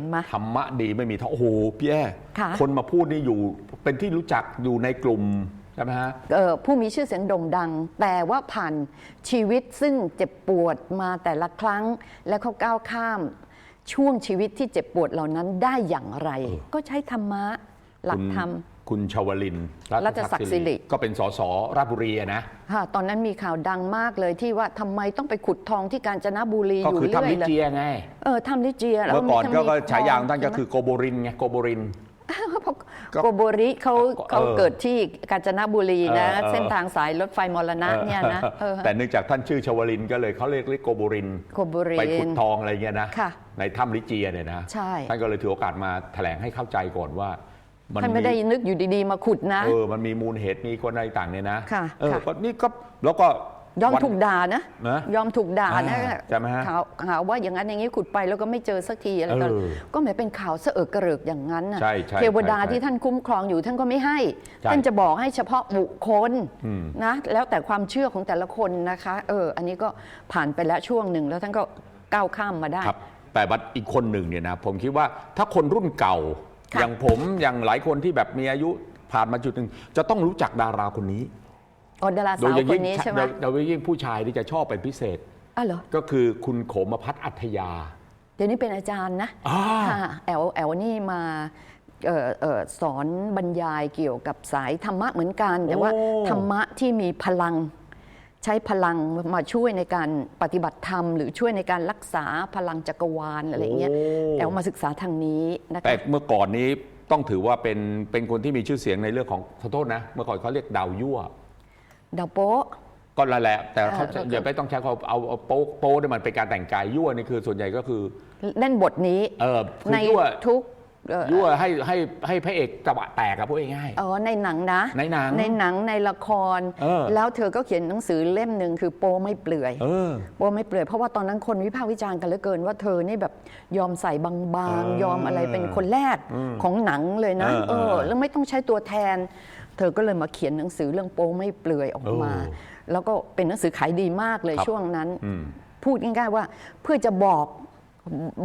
ห็นไหมธรรมะดีไม่มีท้อโอ้โหพี่แอ้ค่ะ คนมาพูดนี่อยู่เป็นที่รู้จักอยู่ในกลุ่มใช่ไหมฮะ เอ่อผู้มีชื่อเสียงโด่งดัง แต่ว่าผ่านชีวิตซึ่งเจ็บปวดมาแต่ละครั้ง และเขาก้าวข้าม ช่วงชีวิตที่เจ็บปวดเหล่านั้นได้อย่างไรเออก็ใช้ธรรมะ หลักคุณธรรม คุณ ชวลินรัตศักดิ์สิริก็เป็นสสราชบุรีอะนะค่ะตอนนั้นมีข่าวดังมากเลยที่ว่าทำไมต้องไปขุดทองที่กาญจนบุรีก็อยู่คือเรื่อยทำลิเลยเจียไงเออทำลิเจียแล้วเมื่อก่อนทั้งก็มีก็ฉายาของท่านทก็คือโกโบรินไงโกโบรินเพราะก็โกโบริเขาก็เขาเออเกิดที่กาญจนบุรีนะเออเออเส้นทางสายรถไฟมรณะเนี่ยนะเออแต่เนื่องจากท่านชื่อชวลินก็เลยเขาเรียกเรียกโกโบรินโกโบริไปขุดทองอะไรเงี้ยนะค่ะในถ้ำลิเจียเนี่ยนะใช่ท่านก็เลยถือโอกาสมาแถลงให้เข้าใจก่อนว่า มันท่านไม่ได้นึกอยู่ดีๆ มาขุดนะ เออมันมีมูลเหตุมีคนอะไรต่างเนี่ยนะค่ะเออค่ะ ก็นี่ก็แล้วก็ ยอมวันถูกด่านะ นะยอมถูกด่านะอ่าใช่ไหมฮะข่าวข่าวว่าอย่างนั้นอย่างนี้ขุดไปแล้วก็ไม่เจอสักทีอะไรก็เออก็ไม่เป็นข่าวเสอะเอะกระเริกอย่างนั้นน่ะใช่ใช่เทวดาใช่ใช่ที่ท่านคุ้มครองอยู่ท่านก็ไม่ให้ ใช่ท่านจะบอกให้เฉพาะบุคคลอืม นะ แล้วแต่ความเชื่อของแต่ละคนนะคะ เออ อันนี้ก็ผ่านไปแล้วช่วงหนึ่งแล้วท่านก็ก้าวข้ามมาได้ ครับแต่บัดอีกคนหนึ่งเนี่ยนะผมคิดว่าถ้าคนรุ่นเก่าค่ะ อย่างผมอย่างหลายคนที่แบบมีอายุผ่านมาจุดหนึ่งจะต้องรู้จักดาราคนนี้อ๋อดาราโดยสาวอย่างคยิ่นงนี้ใช่ไหมโดยยิ่งผู้ชายที่จะชอบเป็นพิเศษ อ้าวเหรอ ก็คือคุณโขมพัฒน์อัธยา เดี๋ยวนี้เป็นอาจารย์นะอ่า ค่ะแอลแอลนี่มาเอ่อเอ่อสอนบรรยายเกี่ยวกับสายธรรมะเหมือนกัน แต่ว่าโอ้ ธรรมะที่มีพลัง ใช้พลังมาช่วยในการปฏิบัติธรรม หรือช่วยในการรักษาพลังจักรวาลอะไรเงี้ยแอลมาศึกษาทางนี้นะแต่คะเมื่อก่อนนี้ต้องถือว่าเป็นเป็นคนที่มีชื่อเสียงในเรื่องของขอโทษนะ เมื่อก่อนเขาเรียกดาวยั่วดาวโป๊ะก็แล้วแหละ แต่เขาเออเอออย่าไปต้องใช้เขาเอาเอาโป๊ะโป๊ะเนี่ยมันเป็นการแต่งกายยั่วนี่คือส่วนใหญ่ก็คือเล่นบทนี้เออคือในยั่วทุกเอ่อ ยั่วให้ให้ให้พระเอกจังหวะแตกอะพูดง่ายอ๋อในหนังนะ ในหนังในหนังในละคร เออ แล้วเธอก็เขียนหนังสือเล่มหนึ่งคือโปไม่เปลือย เออ โปไม่เปลือยเพราะว่าตอนนั้นคนวิพากษ์วิจารณ์กันเหลือเกินว่าเธอนี่แบบยอมใส่บางเออๆยอมอะไรเป็นคนแรกอืมของหนังเลยนะ เออเอเอออแล้วไม่ต้องใช้ตัวแทน เธอก็เลยมาเขียนหนังสือเรื่องโปไม่เปลือยออกมา เออแล้วก็เป็นหนังสือขายดีมากเลยครับช่วงนั้น อืม พูดง่ายๆว่าเพื่อจะบอก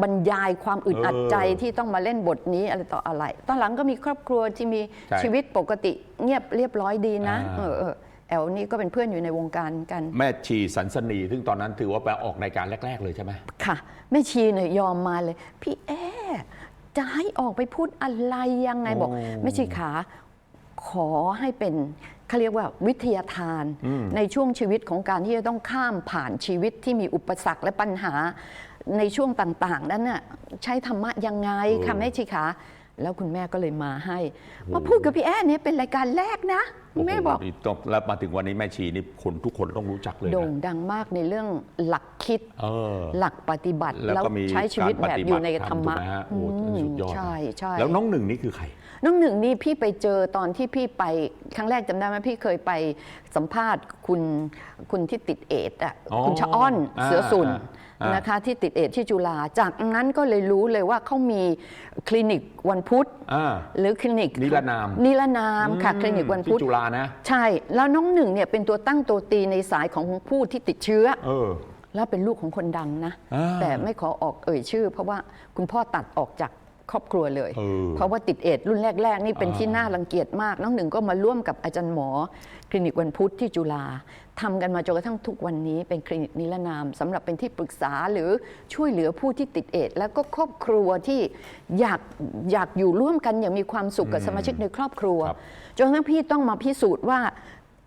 บรรยายความอึดอัดใจเออที่ต้องมาเล่นบทนี้อะไรต่ออะไร ตอนหลังก็มีครอบครัวที่มีใช่ ชีวิตปกติเงียบเรียบร้อยดีนะอ่าเออเออแอลนี่ก็เป็นเพื่อนอยู่ในวงการกัน แม่ชีสันสนีซึ่งตอนนั้นถือว่าไปออกรายการแรก ๆ เลยใช่ไหม ค่ะแม่ชีเนี่ยยอมมาเลย พี่แอจะให้ออกไปพูดอะไรยังไงบอกโอ้แม่ชีขาขอให้เป็นเขาเรียกว่าวิทยาทานอืมในช่วงชีวิตของการที่จะต้องข้ามผ่านชีวิตที่มีอุปสรรคและปัญหา ในช่วงต่างๆ นั้นน่ะใช้ธรรมะยังไงค่ะแม่ชีขาแล้วคุณแม่ก็เลยมาให้ มาพูดกับพี่แอเนี่ยเป็นรายการแรกนะแม่บอก โโหนี่ต้องแล้วมาถึงวันนี้แม่ชีนี่คนทุกคนต้องรู้จักเลยโด่งนะดังมากในเรื่องหลักคิด เออ หลักปฏิบัติแล้วก็มีใช้ชีวิตแบบอยู่ในธรรมะถูกไหฮโอ้โหอืมสุดยอดนะใช่ใช่ แล้วน้องหนึ่งนี่คือใคร น้องหนึ่งนี่พี่ไปเจอตอนที่พี่ไปครั้งแรกจำได้ไหมพี่เคยไปสัมภาษณ์คุณคุณที่ติดเอดส์อะอ๋อคุณชะอ้อนอ่าเสือสุนอ่านนะคะที่ติดเอดส์ที่จุฬาจากนั้นก็เลยรู้เลยว่าเขามีคลินิกวันพุธ อ่า หรือคลินิกนิรนาม นิรนามค่ะคลินิกวันพุธ ที่จุฬานะ ใช่ แล้วน้องหนึ่งเนี่ยเป็นตัวตั้งตัวตีในสายของผู้ที่ติดเชื้อ เออ แล้วเป็นลูกของคนดังนะ อ่าแต่ไม่ขอออกเอ่ยชื่อ เพราะว่าคุณพ่อตัดออกจาก ครอบครัวเลยเออเพราะว่าติดเอดส์รุ่นแรก ๆ นี่เป็นอ่าที่น่ารังเกียจมาก น้องหนึ่งก็มาร่วมกับอาจารย์หมอ คลินิกวันพุธที่จุฬาทำกันมาจนกระทั่งทุกวันนี้เป็นคลินิกนิรนามสำหรับเป็นที่ปรึกษาหรือช่วยเหลือผู้ที่ติดเอดส์แล้วก็ครอบครัวที่อยากอยากอยู่ร่วมกันอย่างมีความสุขกับสมาชิกในครอบครัวครับจนกระทั่งพี่ต้องมาพิสูจน์ว่า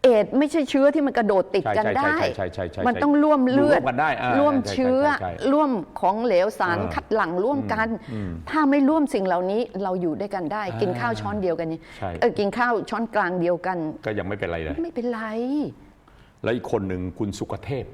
เอดส์ไม่ใช่เชื้อที่มันกระโดดติดกันใช่ได้ใช่ใช่ใช่ใช่ใช่มันต้องร่วมเลือดอยู่ร่วมกันได้อ่าร่วมใช่ใช่เชื้อใช่ใช่ร่วมของเหลวสารอ่าคัดหลั่งร่วมกันอืมถ้าไม่ร่วมสิ่งเหล่านี้เราอยู่ด้วยกันได้ กินข้าวช้อนเดียวกันนี่ใช่เออกินข้าวช้อนกลางเดียวกัน ก็ยังไม่เป็นไรเลยไม่เป็นไร แล้วอีกคนหนึ่งคุณสุกเทพ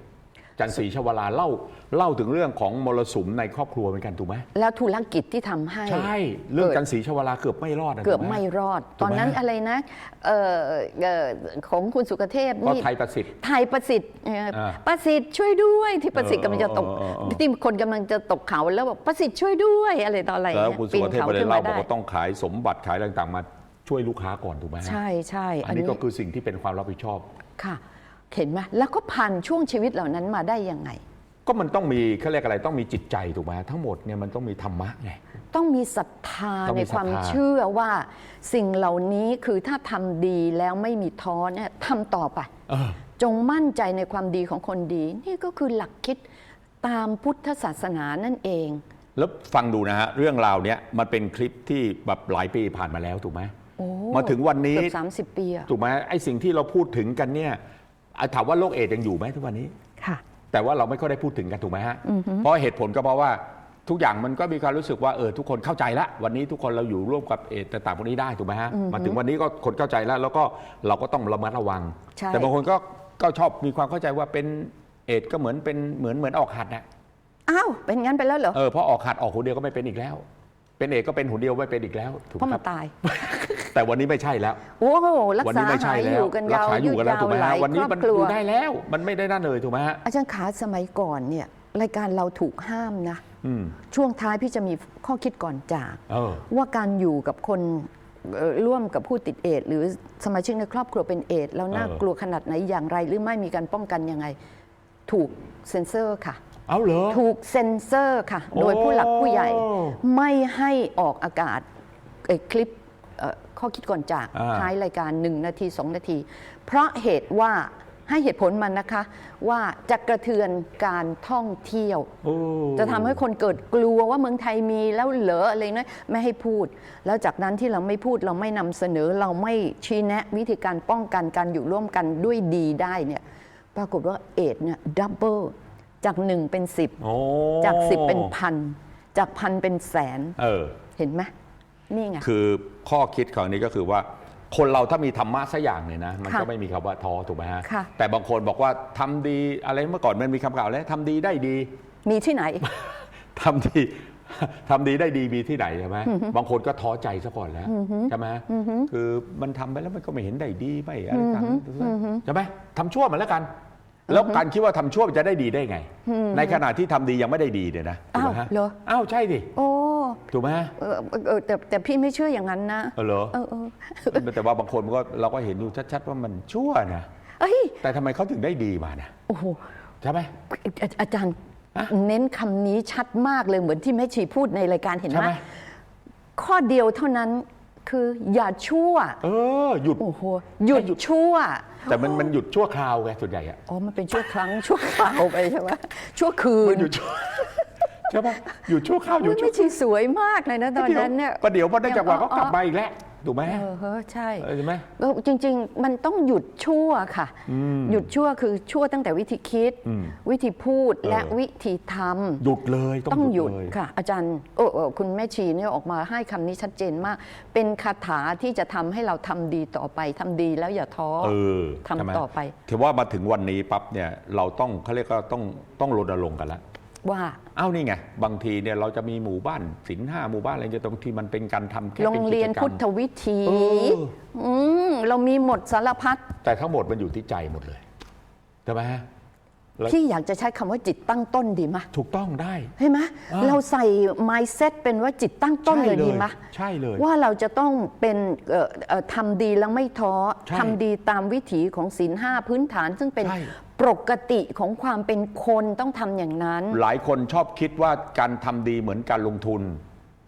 จันทร์ศรีชวลาเล่าเล่าถึงเรื่องของมรสุมในครอบครัวเหมือนกันถูกไหมแล้วธุรกิจที่ทำให้ ใช่ เรื่องเกิดจันทร์ศรีชวลาเกือบไม่รอดนะเกือบถูห ไม่รอดถูกไหมตอนนั้นอะไรนะเอ่อเอ่อของคุณสุกเทพก็นี่ไทยประสิทธิ์ ไทยประสิทธิ์เอ่ออ่าประสิทธิ์ช่วยด้วยที่ประสิทธิ์เออกำลังจะตกเออเออเออ ที่คนกำลังจะตกเขาแล้วบอกประสิทธิ์ช่วยด้วยอะไรต่ออะไรแล้วเนี่ยคุณสุกเทพนก็เลยขึ้นเล่ามาบอกได้ว่าต้องขายสมบัติขายอะไรต่างๆมาช่วยลูกค้าก่อนถูกไหมฮะใช่ใช่อันนี้ก็คือสิ่งที่เป็นความรับผิดชอบ ค่ะ เห็นไหมแล้วก็ผ่านช่วงชีวิตเหล่านั้นมาได้ยังไง ก็มันต้องมีเขาเรียกอะไรต้องมีจิตใจถูกไหมทั้งหมดเนี่ยมันต้องมีธรรมะไง ต้องมีศรัทธาต้องในมีศรัทธา ความเชื่อว่าสิ่งเหล่านี้คือถ้าทำดีแล้วไม่มีท้อเนี่ยทำต่อไป เออ จงมั่นใจในความดีของคนดี นี่ก็คือหลักคิดตามพุทธศาสนานั่นเอง แล้วฟังดูนะฮะ เรื่องราวเนี้ยมันเป็นคลิปที่แบบหลายปีผ่านมาแล้วถูกไหมโอ้มาถึงวันนี้ เกือบสามสิบปีอะ ถูกไหมไอ้สิ่งที่เราพูดถึงกันเนี่ย อะถามว่าโรคเอดส์ยังอยู่ไหมทุกวันนี้ ค่ะ แต่ว่าเราไม่ค่อยได้พูดถึงกันถูกไหมฮะเพราะเหตุผลก็เพราะว่าทุกอย่างมันก็มีความรู้สึกว่าเออทุกคนเข้าใจละวันนี้ทุกคนเราอยู่ร่วมกับเอดส์ต่างๆพวกนี้ได้ถูกไหมฮะมาถึงวันนี้ก็คนเข้าใจแล้ว แล้วก็เราก็ต้องระมัดระวัง ใช่ แต่บางคนก็ก็ชอบมีความเข้าใจว่าเป็นเอดส์ก็เหมือนเป็นเหมือนเหมือนออกหัดนะอ้าวเป็นงั้นไปแล้วเหรอ เออพอออกหัดออกหูเดียวก็ไม่เป็นอีกแล้ว เป็นเอดส์ก็เป็นหูเดียวไม่เป็นอีกแล้วถูกเพราะไหมมัคนรับตาย แต่วันนี้ไม่ใช่แล้ว โอ้โหรักวันษานี้ไม่ใช่หายแล้อวยู่กันรัยาวษาอยู่กันแล้วถูกไหมหลาฮะยวันนี้ครอบมันครัอวยู่ได้แล้ว มันไม่ได้นั่นเลยถูกไหมฮะอาจารย์ขาสมัยก่อนเนี่ยรายการเราถูกห้ามนะ อืมช่วงท้ายพี่จะมีข้อคิดก่อนจาก เออ ว่าการอยู่กับคนเอ่อร่วมกับผู้ติดเอดส์หรือสมาชิกในครอบครัวเป็นเอดส์แล้วน่าเออ กลัวขนาดไหนอย่างไร หรือไม่มีการป้องกันยังไง ถูกเซ็นเซอร์ค่ะ เอาเหรอ ถูกเซ็นเซอร์ค่ะโอ้โดยผู้หลักผู้ใหญ่ ไม่ให้ออกอากาศเอ่อคลิปเอ่อข้อคิดก่อนจากอ่าท้ายรายการ1นาที2นาที เพราะเหตุว่าให้เหตุผลมันนะคะ ว่าจะกระเทือนการท่องเที่ยวโอ้จะทำให้คนเกิดกลัวว่าเมืองไทยมีแล้วเหรออะไรนะไม่ให้พูด แล้วจากนั้นที่เราไม่พูดเราไม่นำเสนอเราไม่ชี้แนะ วิธีการป้องกันการอยู่ร่วมกันด้วยดีได้เนี่ยปรากฏว่าเอดส์เนี่ยดับเบิล จากหนึ่งเป็นสิบโอ้จากสิบเป็นพัน จากพันเป็นแสน เออ เห็นไหมนี่ไง คือข้อคิดของนี้ก็คือว่า คนเราถ้ามีธรรมะสักอย่างเนี่ยนะ มันค่ะก็ไม่มีคำว่าท้อถูกไหมฮะ ค่ะ แต่บางคนบอกว่าทำดีอะไรเมื่อก่อนมันมีคำกล่าวแล้วทำดีได้ดี มีที่ไหน ทำดีทำดีได้ดีมีที่ไหนใช่ไหมบางคนก็ท้อใจซะก่อนแล้วใช่ไหมคือมันทำไปแล้วมันก็ไม่เห็นได้ดีไม่อะไรต่างๆใช่ไหมทำชั่วมันแล้วกัน แล้วการคิดว่าทำชั่วมันจะได้ดีได้ไง ในขณะที่ทำดียังไม่ได้ดีเนี่ยนะถูกไหมฮะอ้าวเหรออ้าวใช่ดิโอ้ถูกไหมเออเออเออแต่แต่พี่ไม่เชื่ออย่างนั้นนะเออเหรอเออเออแต่ว่าบางคนมันก็เราก็เห็นอยู่ชัดๆว่ามันชั่วนะเอ้ยแต่ทำไมเขาถึงได้ดีมานะโอ้โหใช่ไหมอาอาจารย์ฮะเน้นคำนี้ชัดมากเลยเหมือนที่แม่ชีพูดในรายการเห็นใช่ไหมไหมข้อเดียวเท่านั้นคืออย่าชั่ว เออหยุดโอ้โหหยุดชั่ว แต่มันมันหยุดชั่วคราวไงส่วนใหญ่อะอ๋อ มันเป็นชั่วครั้งชั่วคราวไปใช่ไหมชั่วคืมันนหยุดชั่วใช่ไหมหยุดชั่วคราวหยุอุ๊ดยชั่วแม่ชีสวยมากเลยนะตอนนั้นเนี่ยประเดี๋ยวพอได้จังหวะก็ยังอ้อกลับมาอีกแล้ว ถูกไหมเออเฮ้อใช่เออใช่ไหม เออจริง ๆ มันต้องหยุดชั่วค่ะหยุดชั่วคือชั่วตั้งแต่วิธีคิด อืมวิธีพูดเออ และวิธีทำหยุดเลยต้ต้อองงหหยุยุดดเลย ค่ะ อาจารย์โอ้เออคุณแม่ชีเนี่ยออกมาให้คำนี้ชัดเจนมาก เป็นคาถาที่จะทำให้เราทำดีต่อไปทำดีแล้วอย่าท้อ เออทำใช่หมต่อไป ถือว่ามาถึงวันนี้ปั๊บเนี่ยเราต้องเขาเรียกว่าต้องต้องรณรงค์กันแล้ว ว่าอ้าวนี่ไง บางทีเนี่ยเราจะมีหมู่บ้านสินห้าหมู่บ้านอะไรจะตรงที่มันเป็นการทำแค่โรเป็งนกิเรียนจกรรพุมทธวิธีเออ อืมเรามีหมดสารพัดแต่ทั้งหมดมันอยู่ที่ใจหมดเลยใช่ไหมฮะแล้วที่อยากจะใช้คำว่าจิตตั้งต้นดีไหมถูกต้องได้เห็นไหมอ่า เราใส่ mindset เป็นว่าจิตตั้งต้นเลยดีไหมใช่เลย ว่าเราจะต้องเป็นเอ่อเอ่อทำดีแล้วไม่ท้อใช่ทำดีตามวิถีของศีลห้าพื้นฐาน ซึ่งเป็นใช่ ปกติของความเป็นคนต้องทำอย่างนั้น หลายคนชอบคิดว่าการทำดีเหมือนการลงทุน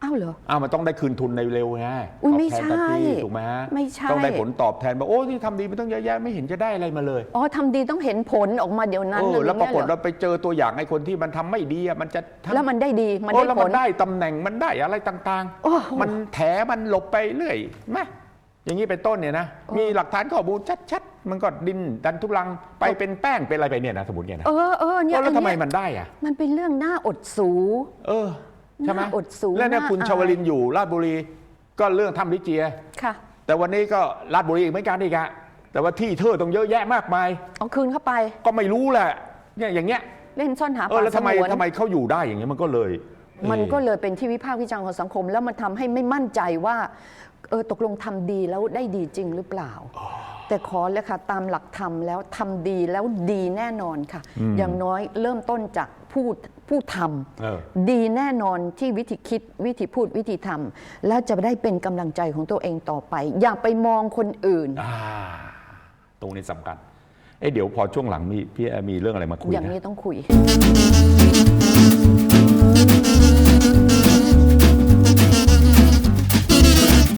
อ้าวเหรอ อ้าวมันต้องได้คืนทุนในเร็วไงอุ๊ยตบไม่แทนทันทีใช่ถูกไหมฮะไม่ใช่ ต้องได้ผลตอบแทนบอกโอ้ที่ทำดีมันต้องเยอะแยะไม่เห็นจะได้อะไรมาเลยอ๋อทำดีต้องเห็นผลออกมาเดี๋ยวนั้นเออเลยแล้วปรากฏเนี่ยเหรเราอไปเจอตัวอย่างไอ้คนที่มันทำไม่ดีอะมันจะทำ แล้วมันได้ดีมันโอ้ได้แล้วผมัล นได้ตำแหน่งมันได้อะไรต่างโอ้โห มันแถมันหลบไปเรื่อยไหม อย่างนี้เป็นต้นเนี่ยนะมีหลักฐานข้อมูลชัดๆ มันก็ดินดันทุลังไปเป็นแป้งเป็นอะไรไปเนี่ยนะสมมติเนี่ยนะเออเออเนี่ยเออแล้วทำไมอันเนี้ยมันได้อะมันเป็นเรื่องน่าอดสูเออใช่ไหมน่าอดสูแล้วเนี่ยน่าคุณอายชวลินอยู่ราชบุรีก็เรื่องถ้ำลิเจียค่ะแต่วันนี้ก็ราชบุรีอีกเหมือนกันอีกอะแต่ว่าที่เธอต้องเยอะแยะมากมายเอาคืนเข้าไป ก็ไม่รู้แหละเนี่ยอย่างเงี้ยเล่นซ่อนหาเออป่าแล้วสทำไมงวนทำไมเขาอยู่ได้อย่างเงี้ยมันก็เลย มันเออก็เลยเป็นที่วิพากษ์วิจารณ์ของสังคม แล้วมันทำให้ไม่มั่นใจว่า เออตกลงทำดีแล้วได้ดีจริงหรือเปล่า แต่ขอเลยค่ะตามหลักธรรมแล้วทำดีแล้วดีแน่นอนค่ะ อย่างน้อยเริ่มต้นจากผู้ผู้ทเออำดีแน่นอนที่วิธีคิดวิธีพูดวิธีทำแล้วจะได้เป็นกำลังใจของตัวเองต่อไป อย่าไปมองคนอื่นอ่าตรงนี้สำคัญเอ๊ะเดี๋ยวพอช่วงหลังมีพี่มีเรื่องอะไรมาคุยอย่างนะนี้ต้องคุย